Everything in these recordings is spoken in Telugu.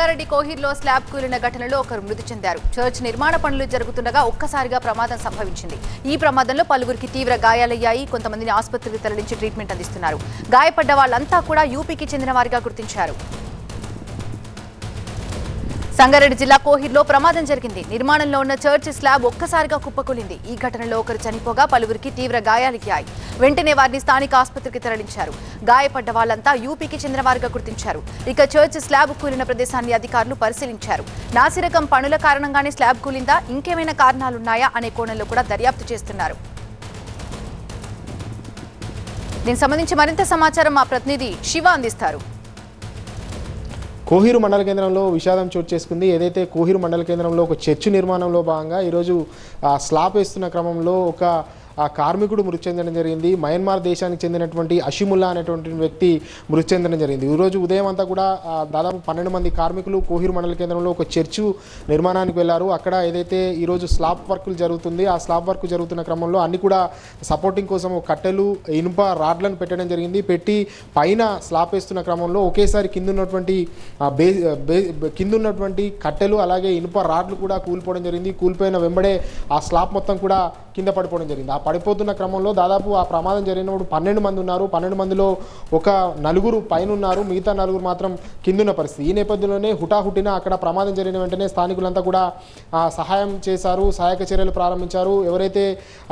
సంగారెడ్డి కోహీర్లో స్లాబ్ కూలిన ఘటనలో ఒకరు మృతి చెందారు. చర్చ్ నిర్మాణ పనులు జరుగుతుండగా ఒక్కసారిగా ప్రమాదం సంభవించింది. ఈ ప్రమాదంలో పలువురికి తీవ్ర గాయాలయ్యాయి. కొంతమందిని ఆసుపత్రికి తరలించి ట్రీట్మెంట్ అందిస్తున్నారు. గాయపడ్డ వాళ్ళంతా కూడా యూపీకి చెందిన వారిగా గుర్తించారు. సంగారెడ్డి జిల్లా కోహీర్లో ప్రమాదం జరిగింది. నిర్మాణంలో ఉన్న చర్చ్ స్లాబ్ ఒక్కసారిగా కుప్పకూలింది. ఈ ఘటనలో ఒకరు చనిపోగా పలువురికి తీవ్ర గాయాలయ్యాయి. వెంటనే వారిని స్థానిక ఆసుపత్రికి తరలించారు. గాయపడ్డ వాళ్ళంతా యూపీకి చెందిన వారిగా గుర్తించారు. ఇక చర్చ్ స్లాబ్ కూలిన ప్రదేశాన్ని అధికారులు పరిశీలించారు. నాసిరకం పనుల కారణంగానే స్లాబ్ కూలిందా? ఇంకేమైనా కారణాలున్నాయా? అనే కోణంలో కూడా దర్యాప్తు చేస్తున్నారు. దీనికి సంబంధించి మరింత సమాచారం మా ప్రతినిధి శివ అందిస్తారు. కోహిరు మండల కేంద్రంలో విషాదం చోటు చేసుకుంది. ఏదైతే కోహిరు మండల కేంద్రంలో ఒక చర్చ్ నిర్మాణంలో భాగంగా ఈరోజు స్లాబ్ వేస్తున్న క్రమంలో ఒక ఆ కార్మికుడు మృతి చెందడం జరిగింది. మయన్మార్ దేశానికి చెందినటువంటి అషిముల్లా అనేటువంటి వ్యక్తి మృతి చెందడం జరిగింది ఈరోజు ఉదయం అంతా కూడా దాదాపు పన్నెండు మంది కార్మికులు కోహిరు మండల కేంద్రంలో ఒక చర్చు నిర్మాణానికి వెళ్ళారు అక్కడ ఏదైతే ఈరోజు స్లాబ్ వర్క్లు జరుగుతుంది ఆ స్లాబ్ వర్క్ జరుగుతున్న క్రమంలో అన్ని కూడా సపోర్టింగ్ కోసం కట్టెలు ఇనుప రాడ్లను పెట్టడం జరిగింది. పెట్టి పైన స్లాబ్ వేస్తున్న క్రమంలో ఒకేసారి కింద ఉన్నటువంటి బే బే- కింద ఉన్నటువంటి కట్టెలు అలాగే ఇనుప రాడ్లు కూడా కూలిపోవడం జరిగింది. కూలిపోయిన వెంబడే ఆ స్లాబ్ మొత్తం కూడా కింద పడిపోవడం జరిగింది. ఆ పడిపోతున్న క్రమంలో దాదాపు ఆ ప్రమాదం జరిగినప్పుడు పన్నెండు మంది ఉన్నారు. పన్నెండు మందిలో ఒక నలుగురు పైన ఉన్నారు మిగతా నలుగురు మాత్రం కిందున్న పరిస్థితి. ఈ నేపథ్యంలోనే హుటాహుటిన అక్కడ ప్రమాదం జరిగిన వెంటనే స్థానికులంతా కూడా సహాయం చేశారు. సహాయక చర్యలు ప్రారంభించారు. ఎవరైతే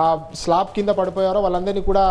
ఆ స్లాబ్ కింద పడిపోయారో వాళ్ళందరినీ కూడా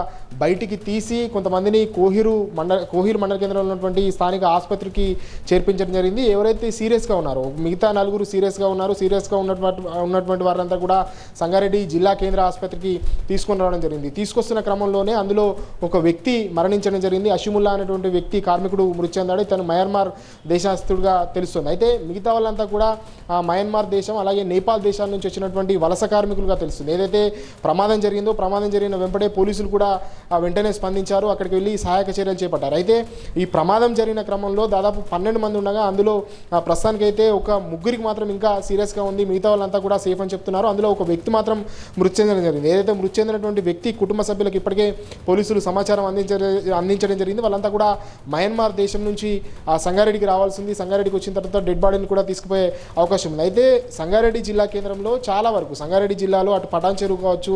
బయటికి తీసి కొంతమందిని కోహిరు మండల కోహిరు మండల కేంద్రంలో ఉన్నటువంటి స్థానిక ఆసుపత్రికి చేర్పించడం జరిగింది. ఎవరైతే సీరియస్గా ఉన్నారో మిగతా నలుగురు సీరియస్గా ఉన్నారు. సీరియస్గా ఉన్నటువంటి ఉన్నటువంటి వారంతా కూడా సంగారెడ్డి జిల్లా కేంద్ర ఆసుపత్రికి తీసుకొని రావడం జరిగింది. తీసుకొస్తున్న క్రమంలోనే అందులో ఒక వ్యక్తి మరణించడం జరిగింది. అషిముల్లా అనేటువంటి వ్యక్తి కార్మికుడు మృతి చెందాడు. ఇతను మయన్మార్ దేశస్తుడిగా తెలుస్తుంది. అయితే మిగతా వాళ్ళంతా కూడా ఆ, మయన్మార్ దేశం అలాగే నేపాల్ దేశాల నుంచి వచ్చినటువంటి వలస కార్మికులుగా తెలుస్తుంది. ఏదైతే ప్రమాదం జరిగిందో ప్రమాదం జరిగిన వెంబడే పోలీసులు కూడా వెంటనే స్పందించారు. అక్కడికి వెళ్ళి సహాయక చర్యలు చేపట్టారు. అయితే ఈ ప్రమాదం జరిగిన క్రమంలో దాదాపు పన్నెండు మంది ఉండగా అందులో ప్రస్తుతానికైతే ఒక ముగ్గురికి మాత్రం ఇంకా సీరియస్గా ఉంది. మిగతా వాళ్ళంతా కూడా సేఫ్ అని చెప్తున్నారు. అందులో ఒక వ్యక్తి మాత్రం మృతి చెందడం జరిగింది. ఏదైతే మృతి చెందినటువంటి వ్యక్తి కుటుంబ సభ్యులకు ఇప్పటికే పోలీసులు సమాచారం అందించడం అందించడం జరిగింది. వాళ్ళంతా కూడా మయన్మార్ దేశం నుంచి ఆ సంగారెడ్డికి రావాల్సింది. సంగారెడ్డికి వచ్చిన తర్వాత డెడ్ బాడీని కూడా తీసుకుపోయే అవకాశం ఉంది. అయితే సంగారెడ్డి జిల్లా కేంద్రంలో చాలా వరకు సంగారెడ్డి జిల్లాలో అటు పటాన్ చెరువు కావచ్చు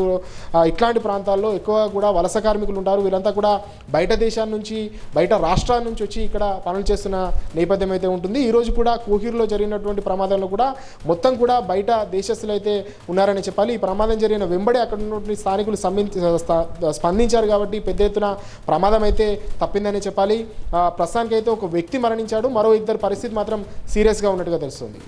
ఇట్లాంటి ప్రాంతాల్లో ఎక్కువగా కూడా వలస కార్మికులు ఉంటారు. వీళ్ళంతా కూడా బయట దేశాల నుంచి బయట రాష్ట్రాల నుంచి వచ్చి ఇక్కడ పనులు చేస్తున్న నేపథ్యం అయితే ఉంటుంది. ఈ రోజు కూడా కోహీర్లో జరిగినటువంటి ప్రమాదంలో కూడా మొత్తం కూడా బయట దేశస్తులు అయితే ఉన్నారని చెప్పాలి. ఈ ప్రమాదం జరిగిన వెంబడి అక్కడ ఉన్నటువంటి స్థానికులు స్పందించారు కాబట్టి పెద్ద ఎత్తున ప్రమాదం అయితే తప్పిందని చెప్పాలి. ప్రస్తుతానికైతే ఒక వ్యక్తి మరణించాడు. మరో ఇద్దరు పరిస్థితి మాత్రం సీరియస్గా ఉన్నట్టుగా తెలుస్తుంది.